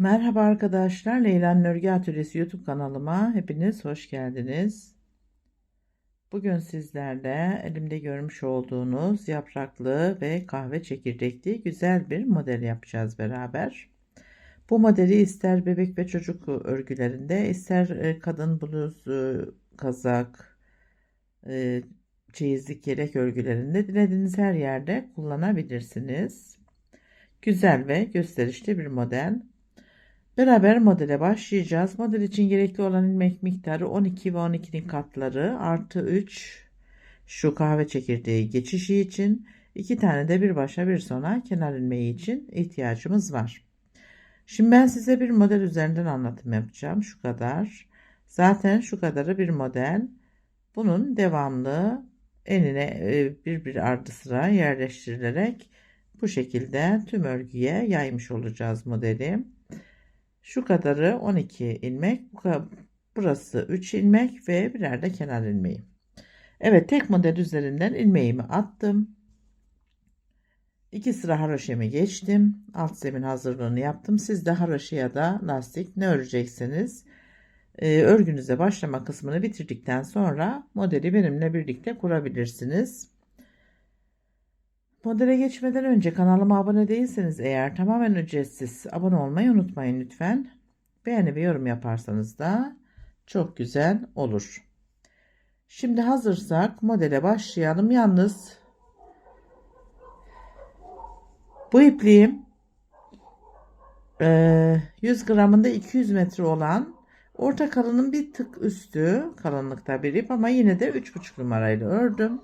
Merhaba arkadaşlar, Leyla'nın Örgü Atölyesi YouTube kanalıma hepiniz hoş geldiniz. Bugün sizlerle elimde görmüş olduğunuz yapraklı ve kahve çekirdekli güzel bir model yapacağız beraber. Bu modeli ister bebek ve çocuk örgülerinde, ister e, kadın bluz, e, kazak, e, çeyizlik yelek örgülerinde dilediğiniz her yerde kullanabilirsiniz. Güzel ve gösterişli bir model. Beraber modele başlayacağız. Model için gerekli olan ilmek miktarı 12 ve 12'nin katları artı 3 şu kahve çekirdeği geçişi için 2 tane de bir başa bir sona kenar ilmeği için ihtiyacımız var. Şimdi ben size bir model üzerinden anlatım yapacağım. Şu kadar. Zaten şu kadarı bir model. Bunun devamlı enine e, bir bir ardı sıra yerleştirilerek bu şekilde tüm örgüye yaymış olacağız modeli. Şu kadarı 12 ilmek. Burası 3 ilmek ve birer de kenar ilmeği. Evet tek model üzerinden ilmeğimi attım. 2 sıra haroşemi geçtim. Alt zemin hazırlığını yaptım. Siz de haroşa ya da lastik ne örecekseniz e, örgünüze başlama kısmını bitirdikten sonra modeli benimle birlikte kurabilirsiniz. Modele geçmeden önce kanalıma abone değilseniz eğer tamamen ücretsiz abone olmayı unutmayın lütfen. Beğeni ve yorum yaparsanız da çok güzel olur. Şimdi hazırsak modele başlayalım. Yalnız bu ipliğim 100 gramında 200 metre olan orta kalının bir tık üstü kalınlıkta bir ip ama yine de 3,5 numarayla ördüm.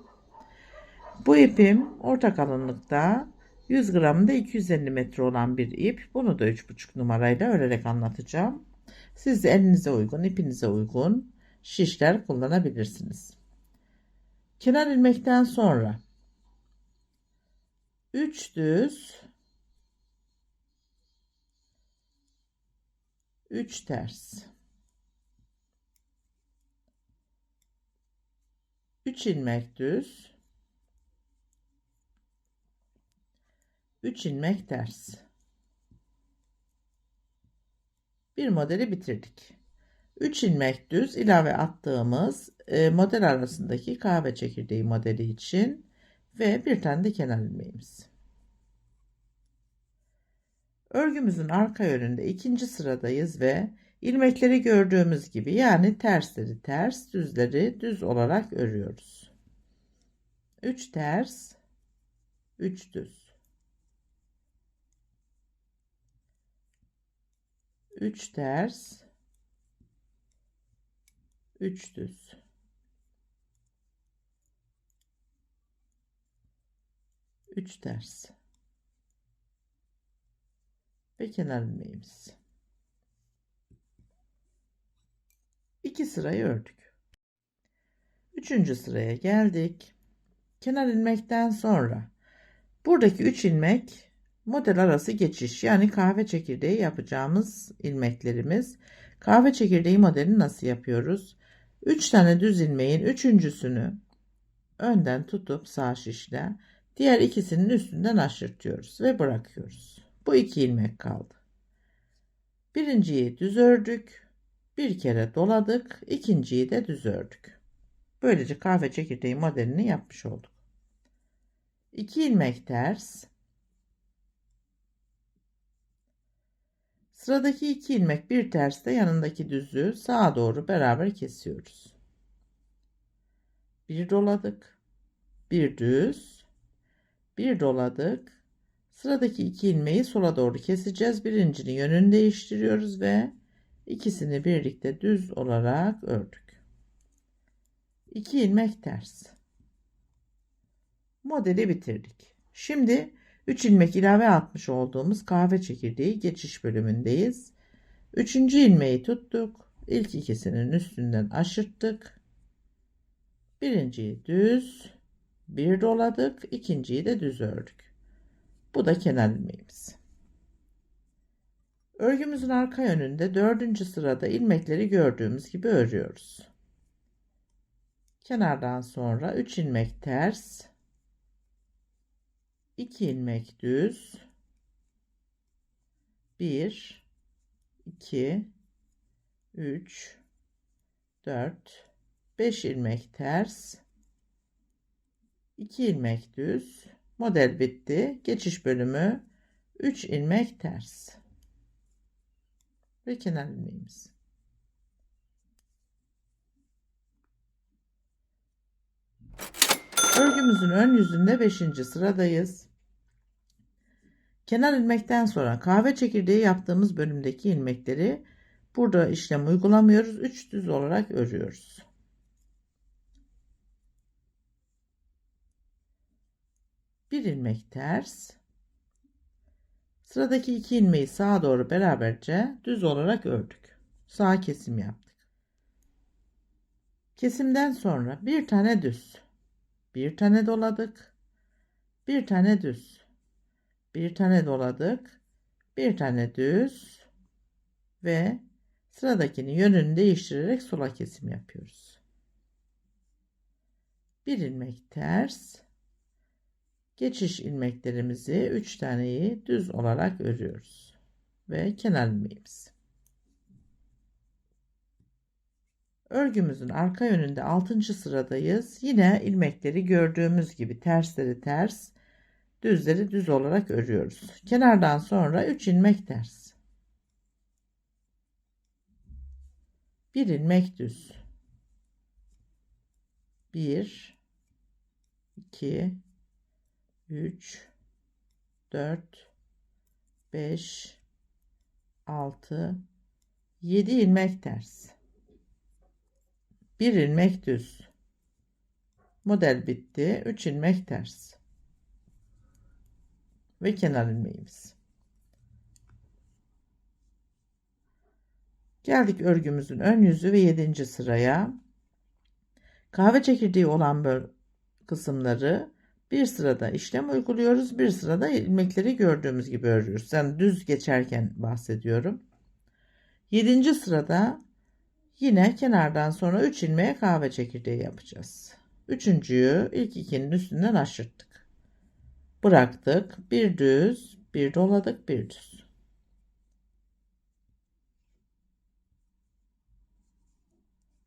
Bu ipim orta kalınlıkta 100 gramında 250 metre olan bir ip. Bunu da 3,5 numarayla örerek anlatacağım. Siz de elinize uygun, ipinize uygun şişler kullanabilirsiniz. Kenar ilmekten sonra 3 düz 3 ters 3 ilmek düz 3 ilmek ters. Bir modeli bitirdik. 3 ilmek düz ilave attığımız e, model arasındaki kahve çekirdeği modeli için ve bir tane de kenar ilmeğimiz. Örgümüzün arka yönünde ikinci sıradayız ve ilmekleri gördüğümüz gibi yani tersleri ters, düzleri düz olarak örüyoruz. 3 ters, 3 düz. 3 ters 3 düz Üç ters ve kenar ilmeğimiz. İki sırayı ördük. Üçüncü sıraya geldik. Kenar ilmekten sonra buradaki üç ilmek model arası geçiş yani kahve çekirdeği yapacağımız ilmeklerimiz. Kahve çekirdeği modelini nasıl yapıyoruz? 3 tane düz ilmeğin üçüncüsünü önden tutup sağ şişle diğer ikisinin üstünden aşırtıyoruz ve bırakıyoruz. Bu iki ilmek kaldı. Birinciyi düz ördük. Bir kere doladık. ikinciyi de düz ördük. Böylece kahve çekirdeği modelini yapmış olduk. 2 ilmek ters Sıradaki iki ilmek bir terste yanındaki düzü sağa doğru beraber kesiyoruz. Bir doladık. Bir düz. Bir doladık. Sıradaki iki ilmeği sola doğru keseceğiz. Birincinin yönünü değiştiriyoruz ve ikisini birlikte düz olarak ördük. İki ilmek ters. Modeli bitirdik. Şimdi 3 ilmek ilave atmış olduğumuz kahve çekirdeği geçiş bölümündeyiz. Üçüncü ilmeği tuttuk. İlk ikisinin üstünden aşırttık. Birinciyi düz bir doladık. ikinciyi de düz ördük. Bu da kenar ilmeğimiz. Örgümüzün arka yönünde dördüncü sırada ilmekleri gördüğümüz gibi örüyoruz. Kenardan sonra 3 ilmek ters 2 ilmek düz. 1 2 3 4 5 ilmek ters. 2 ilmek düz. Model bitti. Geçiş bölümü 3 ilmek ters. Ve kenar ilmeğimiz örgümüzün ön yüzünde 5. sıradayız. Kenar ilmekten sonra kahve çekirdeği yaptığımız bölümdeki ilmekleri burada işlem uygulamıyoruz. 3 düz olarak örüyoruz. Bir ilmek ters. Sıradaki iki ilmeği sağa doğru beraberce düz olarak ördük. Sağ kesim yaptık. Kesimden sonra bir tane düz bir tane doladık. Bir tane düz. Bir tane doladık. Bir tane düz. Ve sıradakini yönünü değiştirerek sola kesim yapıyoruz. Bir ilmek ters. Geçiş ilmeklerimizi 3 taneyi düz olarak örüyoruz. Ve kenar ilmeğimiz örgümüzün arka yönünde 6. sıradayız. Yine ilmekleri gördüğümüz gibi tersleri ters düzleri düz olarak örüyoruz. Kenardan sonra 3 ilmek ters. Bir ilmek düz. 1 2 3 4 5 6 7 ilmek ters 1 ilmek düz model bitti 3 ilmek ters ve kenar ilmeğimiz geldik örgümüzün ön yüzü ve 7. sıraya kahve çekirdeği olan kısımları bir sırada işlem uyguluyoruz. Bir sırada ilmekleri gördüğümüz gibi örüyoruz. Yani düz geçerken bahsediyorum. Yedinci sırada yine kenardan sonra 3 ilmeğe kahve çekirdeği yapacağız. Üçüncüyü ilk ikinin üstünden aşırttık. Bıraktık. Bir düz, bir doladık, bir düz.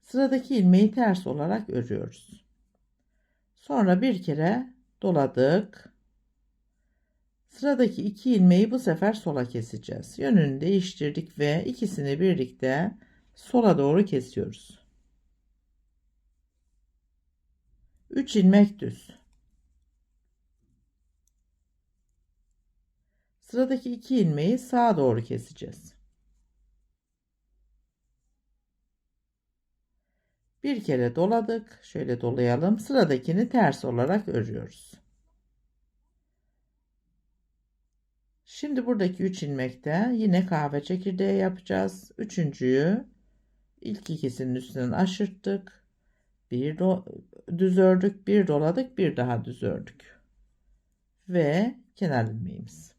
Sıradaki ilmeği ters olarak örüyoruz. Sonra bir kere doladık. Sıradaki iki ilmeği bu sefer sola keseceğiz. Yönünü değiştirdik ve ikisini birlikte sola doğru kesiyoruz. 3 ilmek düz. Sıradaki iki ilmeği sağa doğru keseceğiz. Bir kere doladık. Şöyle dolayalım. Sıradakini ters olarak örüyoruz. Şimdi buradaki 3 ilmekte yine kahve çekirdeği yapacağız. Üçüncüyü ilk ikisinin üstünden aşırttık. Bir düz ördük, bir doladık, bir daha düz ördük. Ve kenar ilmeğimiz.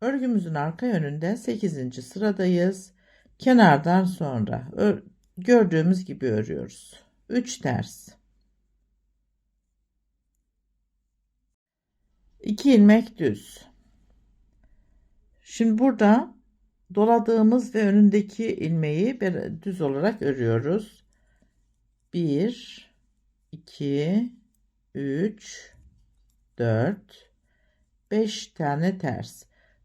Örgümüzün arka yönünde 8. sıradayız kenardan sonra gördüğümüz gibi örüyoruz. 3 ters. 2 ilmek düz. Şimdi burada doladığımız ve önündeki ilmeği düz olarak örüyoruz. 1 2 3 4 5 tane ters.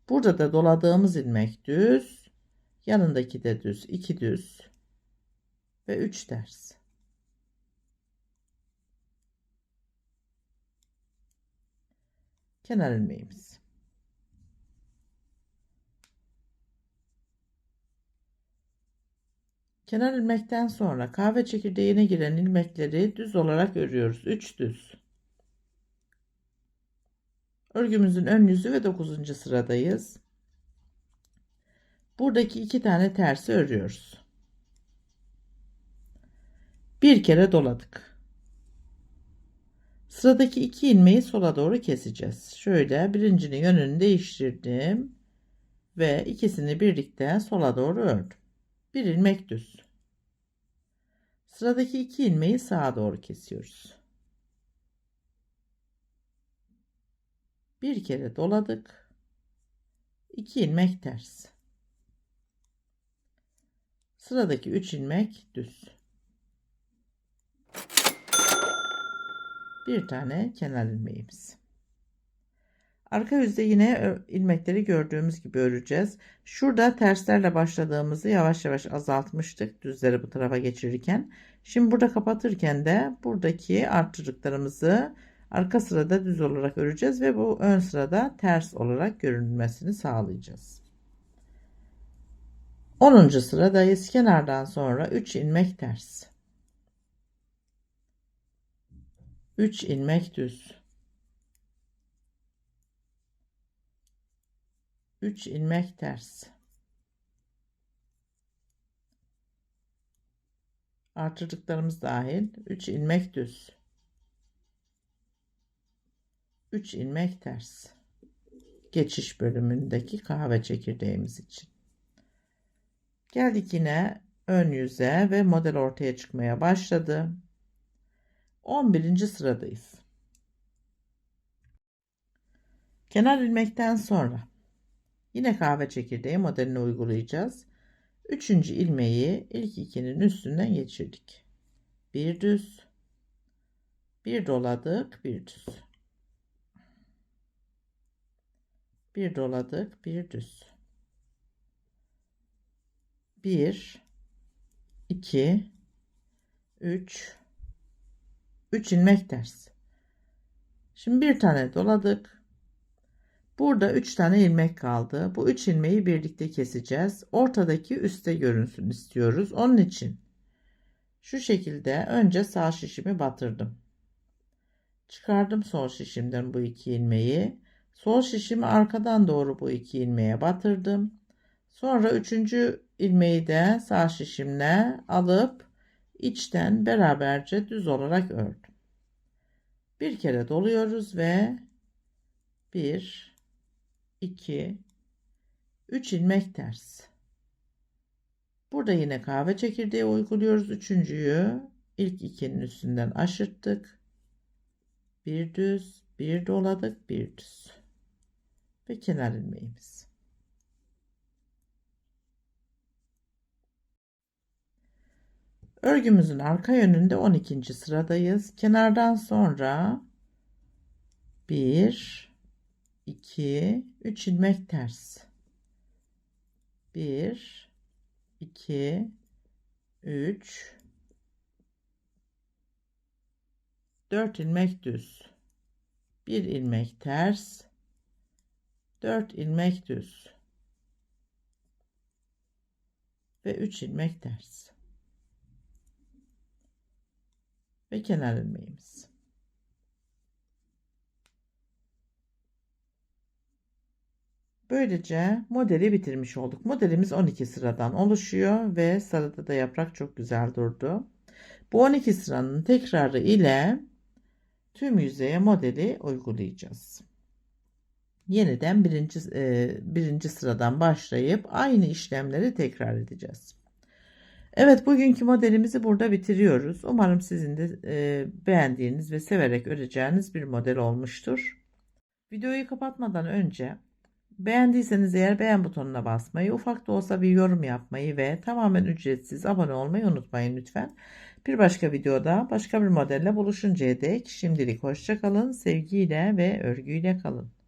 Burada da doladığımız ilmek düz Yanındaki de düz. 2 düz. Ve 3 ters. Kenar ilmeğimiz. Kenar ilmekten sonra kahve çekirdeğine giren ilmekleri düz olarak örüyoruz. 3 düz. Örgümüzün ön yüzü ve 9. sıradayız. Buradaki iki tane tersi örüyoruz. Bir kere doladık. Sıradaki iki ilmeği sola doğru keseceğiz. Şöyle birincinin yönünü değiştirdim ve ikisini birlikte sola doğru ördüm. Bir ilmek düz. Sıradaki iki ilmeği sağa doğru kesiyoruz. Bir kere doladık. 2 ilmek ters. Sıradaki 3 ilmek düz. Bir tane kenar ilmeğimiz. Arka yüzde yine ilmekleri gördüğümüz gibi öreceğiz. Şurada terslerle başladığımızı yavaş yavaş azaltmıştık düzleri bu tarafa geçirirken. Şimdi burada kapatırken de buradaki arttırdıklarımızı arka sırada düz olarak öreceğiz ve bu ön sırada ters olarak görünmesini sağlayacağız. 10. sıradayız. Kenardan sonra 3 ilmek ters. 3 ilmek düz. 3 ilmek ters. Artırdıklarımız dahil 3 ilmek düz. 3 ilmek ters. Geçiş bölümündeki kahve çekirdeğimiz için. Geldik yine ön yüze ve model ortaya çıkmaya başladı. 11. sıradayız. Kenar ilmekten sonra yine kahve çekirdeği modelini uygulayacağız. Üçüncü ilmeği ilk ikinin üstünden geçirdik. Bir düz, bir doladık, bir düz. Bir doladık, bir düz. Bir, iki, üç, üç ilmek ters. Şimdi bir tane doladık. Burada 3 tane ilmek kaldı. Bu 3 ilmeği birlikte keseceğiz. Ortadaki üste görünsün istiyoruz. Onun için şu şekilde önce sağ şişimi batırdım. Çıkardım sol şişimden bu iki ilmeği. Sol şişimi arkadan doğru bu iki ilmeğe batırdım. Sonra üçüncü ilmeği de sağ şişimle alıp içten beraberce düz olarak ördüm. Bir kere doluyoruz ve 1 2 3 ilmek ters. Burada yine kahve çekirdeği uyguluyoruz. Üçüncüyü ilk ikinin üstünden aşırttık. Bir düz, bir doladık, bir düz. Ve kenar ilmeğimiz. Örgümüzün arka yönünde 12. sıradayız. Kenardan sonra 1 2 3 ilmek ters. 1 2 3 4 ilmek düz. 1 ilmek ters. 4 ilmek düz. Ve 3 ilmek ters. Ve kenar ilmeğimiz. Böylece modeli bitirmiş olduk. Modelimiz 12 sıradan oluşuyor ve sarıda da yaprak çok güzel durdu. Bu 12 sıranın tekrarı ile tüm yüzeye modeli uygulayacağız. Yeniden birinci, e, birinci sıradan başlayıp aynı işlemleri tekrar edeceğiz. Evet bugünkü modelimizi burada bitiriyoruz. Umarım sizin de e, beğendiğiniz ve severek öreceğiniz bir model olmuştur. Videoyu kapatmadan önce beğendiyseniz eğer beğen butonuna basmayı, ufak da olsa bir yorum yapmayı ve tamamen ücretsiz abone olmayı unutmayın lütfen. Bir başka videoda başka bir modelle buluşuncaya dek şimdilik hoşçakalın, sevgiyle ve örgüyle kalın.